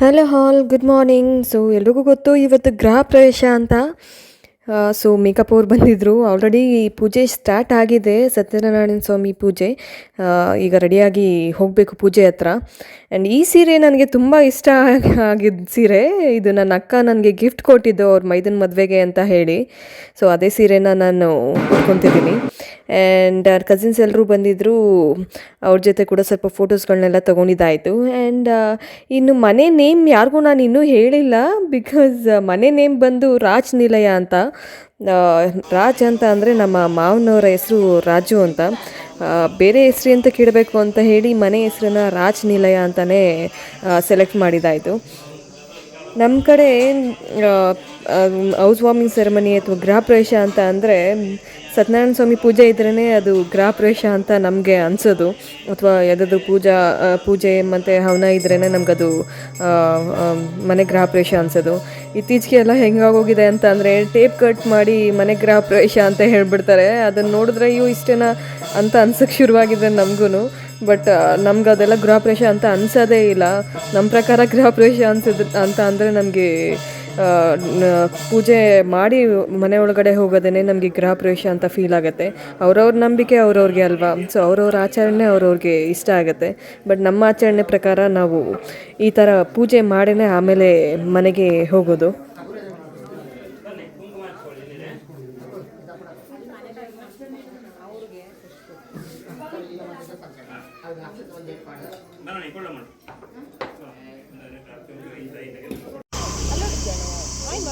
Hello all good morning so ಎಲ್ರಿಗೂ ಗೊತ್ತು ಇವತ್ತು ಗೃಹ ಪ್ರವೇಶ ಅಂತ. ಸೊ ಮೇಕಪ್ ಅವ್ರು ಬಂದಿದ್ದರು ಆಲ್ರೆಡಿ ಪೂಜೆ ಸ್ಟಾರ್ಟ್ ಆಗಿದೆ, ಸತ್ಯನಾರಾಯಣ ಸ್ವಾಮಿ ಪೂಜೆ. ಈಗ ರೆಡಿಯಾಗಿ ಹೋಗಬೇಕು ಪೂಜೆ ಹತ್ರ. ಆ್ಯಂಡ್ ಈ ಸೀರೆ ನನಗೆ ತುಂಬ ಇಷ್ಟ ಆಗಿದ್ದ ಸೀರೆ. ಇದು ನನ್ನ ಅಕ್ಕ ನನಗೆ ಗಿಫ್ಟ್ ಕೊಟ್ಟಿದ್ದು ಅವ್ರ ಮೈದನ ಮದುವೆಗೆ ಅಂತ ಹೇಳಿ. ಸೊ ಅದೇ ಸೀರೆನ ನಾನು ಉಟ್ಕೊತಿದ್ದೀನಿ. ಆ್ಯಂಡ್ ಕಸಿನ್ಸ್ ಎಲ್ಲರೂ ಬಂದಿದ್ದರು ಅವ್ರ ಜೊತೆ ಕೂಡ ಸ್ವಲ್ಪ ಫೋಟೋಸ್ಗಳನ್ನೆಲ್ಲ ತೊಗೊಂಡಿದ್ದಾಯಿತು. ಆ್ಯಂಡ್ ಇನ್ನು ಮನೆ ನೇಮ್ ಯಾರಿಗೂ ನಾನು ಇನ್ನೂ ಹೇಳಿಲ್ಲ. ಬಿಕಾಸ್ ಮನೆ ನೇಮ್ ಬಂದು ರಾಜ್ ನಿಲಯ ಅಂತ. ರಾಜ್ ಅಂತ ಅಂದರೆ ನಮ್ಮ ಮಾವನವರ ಹೆಸರು ರಾಜು ಅಂತ. ಬೇರೆ ಹೆಸರು ಅಂತ ಕೇಳಬೇಕು ಅಂತ ಹೇಳಿ ಮನೆ ಹೆಸ್ರನ್ನ ರಾಜ್ ನಿಲಯ ಅಂತಲೇ ಸೆಲೆಕ್ಟ್ ಮಾಡಿದಾಯಿತು ನಮ್ಮ ಕಡೆ ಹೌಸ್ ವಾರ್ಮಿಂಗ್ ಸೆರೆಮನಿ ಅಥವಾ ಗೃಹ ಪ್ರವೇಶ ಅಂತ ಅಂದರೆ ಸತ್ಯನಾರಾಯಣ ಸ್ವಾಮಿ ಪೂಜೆ ಇದ್ರೇ ಅದು ಗೃಹ ಪ್ರವೇಶ ಅಂತ ನಮಗೆ ಅನಿಸೋದು. ಅಥವಾ ಯಾವುದಾದ್ರು ಪೂಜಾ ಪೂಜೆ ಮತ್ತು ಹವನ ಇದ್ರೇ ನಮಗದು ಮನೆ ಗೃಹ ಪ್ರವೇಶ ಅನಿಸೋದು. ಇತ್ತೀಚೆಗೆ ಎಲ್ಲ ಹೆಂಗಾಗೋಗಿದೆ ಅಂತ ಅಂದರೆ ಟೇಪ್ ಕಟ್ ಮಾಡಿ ಮನೆ ಗೃಹ ಪ್ರವೇಶ ಅಂತ ಹೇಳ್ಬಿಡ್ತಾರೆ. ಅದನ್ನು ನೋಡಿದ್ರೆ ಇವು ಇಷ್ಟೇನಾ ಅಂತ ಅನ್ಸೋಕ್ಕೆ ಶುರುವಾಗಿದೆ ನಮಗೂ ಬಟ್ ನಮ್ಗೆ ಅದೆಲ್ಲ ಗೃಹ ಪ್ರವೇಶ ಅಂತ ಅನ್ಸೋದೇ ಇಲ್ಲ. ನಮ್ಮ ಪ್ರಕಾರ ಗೃಹ ಪ್ರವೇಶ ಅನ್ಸಿದ್ರೆ ಅಂತ ಅಂದರೆ ನಮಗೆ ಪೂಜೆ ಮಾಡಿ ಮನೆ ಒಳಗಡೆ ಹೋಗೋದೇ ನಮಗೆ ಗೃಹ ಪ್ರವೇಶ ಅಂತ ಫೀಲ್ ಆಗುತ್ತೆ. ಅವ್ರವ್ರ ನಂಬಿಕೆ ಅವ್ರವ್ರಿಗೆ ಅಲ್ವಾ? ಸೊ ಅವ್ರವ್ರ ಆಚರಣೆ ಅವ್ರವ್ರಿಗೆ ಇಷ್ಟ ಆಗುತ್ತೆ. ಬಟ್ ನಮ್ಮ ಆಚರಣೆ ಪ್ರಕಾರ ನಾವು ಈ ಥರ ಪೂಜೆ ಮಾಡಿನೇ ಆಮೇಲೆ ಮನೆಗೆ ಹೋಗೋದು.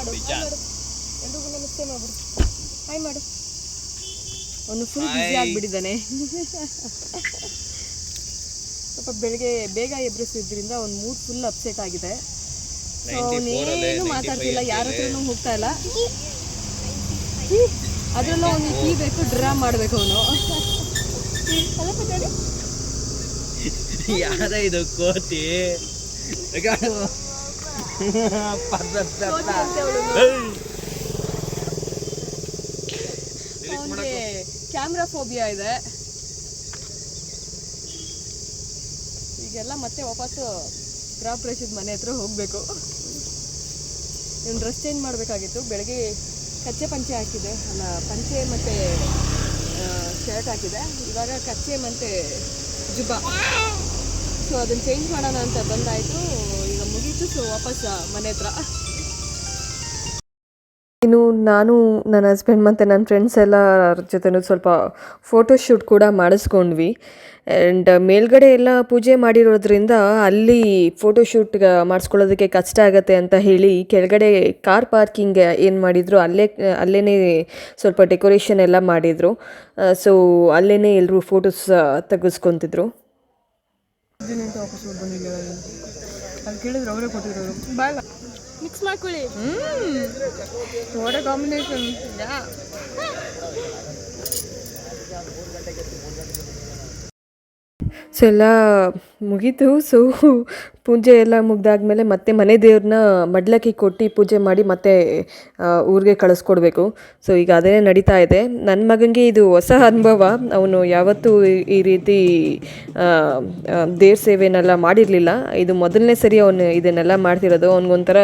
ಎಲ್ರಿಗೂ ನಮಸ್ತೆ ಮಾಡ್ಬಿಡು ಹಾಯ್ ಮಾಡು. ಅವನು ಫುಲ್ ಬ್ಯುಸಿ ಆಗಿಬಿಟ್ಟಿದ್ದಾನೆ. ಸ್ವಲ್ಪ ಬೆಳಗ್ಗೆ ಬೇಗ ಎಬ್ರಿಸಿದ್ರಿಂದ ಅವ್ನು ಮೂಡ್ ಫುಲ್ ಅಪ್ಸೆಟ್ ಆಗಿದೆ. ಸೊ ಅವನೇನು ಮಾತಾಡ್ತಿಲ್ಲ ಯಾರ ಹತ್ರನೂ ಹೋಗ್ತಾ ಇಲ್ಲ. ಅದರಲ್ಲೂ ಅವ್ನು ಕೀ ಬೇಕು ಡ್ರಾ ಮಾಡಬೇಕು ಅವನು. ಯಾರ ಇದು ಕೋತಿ? ಕ್ಯಾಮ್ರಾ ಫೋಬಿಯಾ ಇದೆ. ಈಗೆಲ್ಲ ಮತ್ತೆ ವಾಪಸ್ ಗ್ರಾಪ್ ರೇಷದ ಮನೆ ಹತ್ರ ಹೋಗಬೇಕು. ಇವ್ನು ಡ್ರೆಸ್ ಚೇಂಜ್ ಮಾಡಬೇಕಾಗಿತ್ತು. ಬೆಳಗ್ಗೆ ಕಚ್ಚೆ ಪಂಚೆ ಹಾಕಿದೆ. ಅಲ್ಲ ಪಂಚೆ ಮತ್ತೆ ಶರ್ಟ್ ಹಾಕಿದೆ. ಇವಾಗ ಕಚ್ಚೆ ಮತ್ತೆ ಜುಬ್ಬ. ಸೊ ಅದನ್ನು ಚೇಂಜ್ ಮಾಡೋಣ ಅಂತ ಬಂದಾಯಿತು. ಮುಗೀತು ಸೊ ವಾಪಸ್ ಮನೆ ಹತ್ರ. ಇನ್ನು ನಾನು, ನನ್ನ ಹಸ್ಬೆಂಡ್ ಮತ್ತು ನನ್ನ ಫ್ರೆಂಡ್ಸ್ ಎಲ್ಲ ಜೊತೆನೂ ಸ್ವಲ್ಪ ಫೋಟೋಶೂಟ್ ಕೂಡ ಮಾಡಿಸ್ಕೊಂಡ್ವಿ. ಆ್ಯಂಡ್ ಮೇಲ್ಗಡೆ ಎಲ್ಲ ಪೂಜೆ ಮಾಡಿರೋದ್ರಿಂದ ಅಲ್ಲಿ ಫೋಟೋಶೂಟ್ ಮಾಡಿಸ್ಕೊಳ್ಳೋದಕ್ಕೆ ಕಷ್ಟ ಆಗುತ್ತೆ ಅಂತ ಹೇಳಿ ಕೆಳಗಡೆ ಕಾರ್ ಪಾರ್ಕಿಂಗ್ ಏನು ಮಾಡಿದ್ರು, ಅಲ್ಲೇ ಅಲ್ಲೇ ಸ್ವಲ್ಪ ಡೆಕೋರೇಷನ್ ಎಲ್ಲ ಮಾಡಿದರು. ಸೊ ಅಲ್ಲೇ ಎಲ್ಲರೂ ಫೋಟೋಸ್ ತೆಗೆಸ್ಕೊತಿದ್ರು. ಅಲ್ಲಿ ಕೇಳಿದ್ರೆ ಅವರೇ ಕೊಟ್ಟಿರೋರು. ಬಾಯ್ ಮಿಕ್ಸ್ ಮಾಡ್ಕೊಳ್ಳಿ. ಒಳ್ಳೆ ಕಾಂಬಿನೇಷನ್ ಸೊ ಎಲ್ಲ ಮುಗೀತು. ಸೊ ಪೂಜೆ ಎಲ್ಲ ಮುಗ್ದಾದ್ಮೇಲೆ ಮತ್ತೆ ಮನೆ ದೇವ್ರನ್ನ ಮಡ್ಲಕ್ಕಿ ಕೊಟ್ಟು ಪೂಜೆ ಮಾಡಿ ಮತ್ತೆ ಊರಿಗೆ ಕಳಿಸ್ಕೊಡ್ಬೇಕು. ಸೊ ಈಗ ಅದೇ ನಡೀತಾ ಇದೆ. ನನ್ನ ಮಗನಿಗೆ ಇದು ಹೊಸ ಅನುಭವ. ಅವನು ಯಾವತ್ತೂ ಈ- ರೀತಿ ದೇವ್ರ ಸೇವೆನೆಲ್ಲ ಮಾಡಿರಲಿಲ್ಲ. ಇದು ಮೊದಲನೇ ಸರಿ ಅವನು ಇದನ್ನೆಲ್ಲ ಮಾಡ್ತಿರೋದು. ಅವನಿಗೊಂಥರ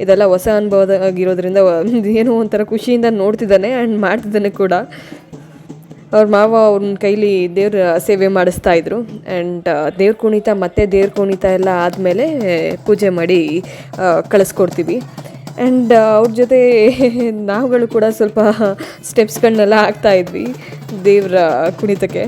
ಇದೆಲ್ಲ ಹೊಸ ಅನುಭವ ಆಗಿರೋದ್ರಿಂದ ಏನೋ ಒಂಥರ ಖುಷಿಯಿಂದ ನೋಡ್ತಿದ್ದಾನೆ ಆ್ಯಂಡ್ ಮಾಡ್ತಿದ್ದಾನೆ ಕೂಡ. ಅವ್ರ ಮಾವ ಅವ್ರನ್ನ ಕೈಲಿ ದೇವ್ರ ಸೇವೆ ಮಾಡಿಸ್ತಾ ಇದ್ರು. ಆ್ಯಂಡ್ ದೇವ್ರ ಕುಣಿತ ಮತ್ತೆ ದೇವ್ರ ಕುಣಿತ ಎಲ್ಲ ಆದಮೇಲೆ ಪೂಜೆ ಮಾಡಿ ಕಳಿಸ್ಕೊಡ್ತೀವಿ. ಆ್ಯಂಡ್ ಅವ್ರ ಜೊತೆ ನಾವುಗಳು ಕೂಡ ಸ್ವಲ್ಪ ಸ್ಟೆಪ್ಸ್ಗಳನ್ನೆಲ್ಲ ಹಾಕ್ತಾ ಇದ್ವಿ ದೇವ್ರ ಕುಣಿತಕ್ಕೆ.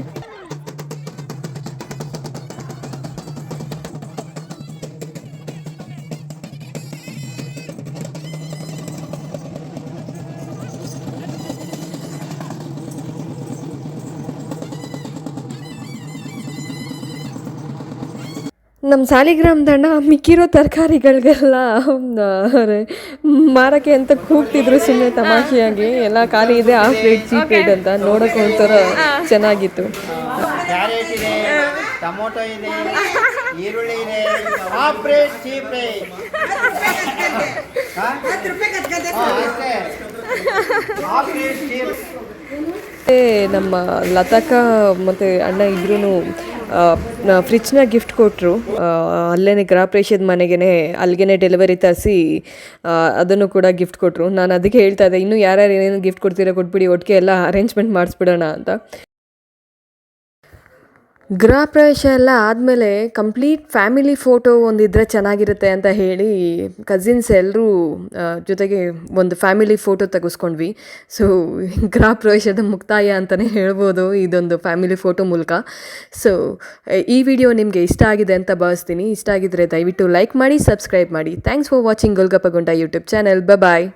ನಮ್ಮ ಸಾಲಿಗ್ರಾಮದಣ್ಣ ಮಿಕ್ಕಿರೋ ತರಕಾರಿಗಳಿಗೆಲ್ಲ ಮಾರಕ್ಕೆ ಅಂತ ಕೂಗ್ತಿದ್ರು ಸುಮ್ಮನೆ ತಮಾಷೆಯಾಗಿ. ಎಲ್ಲ ಖಾಲಿ ಇದೆ ಆ ರೇಟ್ ಚೀಪ್ ರೇಟ್ ಅಂತ ನೋಡೋಕೆ ಒಂಥರ ಚೆನ್ನಾಗಿತ್ತು. ನಮ್ಮ ಇದೆ ಟೊಮೊಟೊ ಇದೆ ಈರುಳ್ಳಿ ಇದೆ half rate cheap rate half rate cheap ಮತ್ತೆ ನಮ್ಮ ಲತಾಕ ಮತ್ತು ಅಣ್ಣ ಇಬ್ರು ಫ್ರಿಜ್ನ ಗಿಫ್ಟ್ ಕೊಟ್ಟರು ಅಲ್ಲೇ ಗೃಹಪ್ರವೇಶದ ಮನೆಗೇ ಅಲ್ಲಿಗೆ ಡೆಲಿವರಿ ತರಿಸಿ ಅದನ್ನು ಕೂಡ ಗಿಫ್ಟ್ ಕೊಟ್ಟರು ನಾನು ಅದಕ್ಕೆ ಹೇಳ್ತಾ ಇದ್ದೆ, ಇನ್ನೂ ಯಾರ್ಯಾರು ಏನೇನು ಗಿಫ್ಟ್ ಕೊಡ್ತೀರಾ ಕೊಟ್ಬಿಡಿ, ಒಟ್ಟಿಗೆ ಎಲ್ಲ ಅರೇಂಜ್ಮೆಂಟ್ ಮಾಡಿಸ್ಬಿಡೋಣ ಅಂತ. ಗೃಹ ಪ್ರವೇಶ ಎಲ್ಲ ಆದಮೇಲೆ ಕಂಪ್ಲೀಟ್ ಫ್ಯಾಮಿಲಿ ಫೋಟೋ ಒಂದಿದ್ರೆ ಚೆನ್ನಾಗಿರುತ್ತೆ ಅಂತ ಹೇಳಿ ಕಸಿನ್ಸ್ ಎಲ್ಲರೂ ಜೊತೆಗೆ ಒಂದು ಫ್ಯಾಮಿಲಿ ಫೋಟೋ ತೆಗೆಸ್ಕೊಂಡ್ವಿ. ಸೊ ಗೃಹ ಪ್ರವೇಶದ ಮುಕ್ತಾಯ ಅಂತಲೇ ಹೇಳ್ಬೋದು, ಇದೊಂದು ಫ್ಯಾಮಿಲಿ ಫೋಟೋ ಮೂಲಕ. ಸೊ ಈ ವಿಡಿಯೋ ನಿಮಗೆ ಇಷ್ಟ ಆಗಿದೆ ಅಂತ ಭಾವಿಸ್ತೀನಿ. ಇಷ್ಟ ಆಗಿದ್ರೆ ದಯವಿಟ್ಟು ಲೈಕ್ ಮಾಡಿ, ಸಬ್ಸ್ಕ್ರೈಬ್ ಮಾಡಿ. ಥ್ಯಾಂಕ್ಸ್ ಫಾರ್ ವಾಚಿಂಗ್ ಗೋಲ್ಗಪ್ಪಗೊಂಡ ಯೂಟ್ಯೂಬ್ ಚಾನೆಲ್ ಬಾಯ್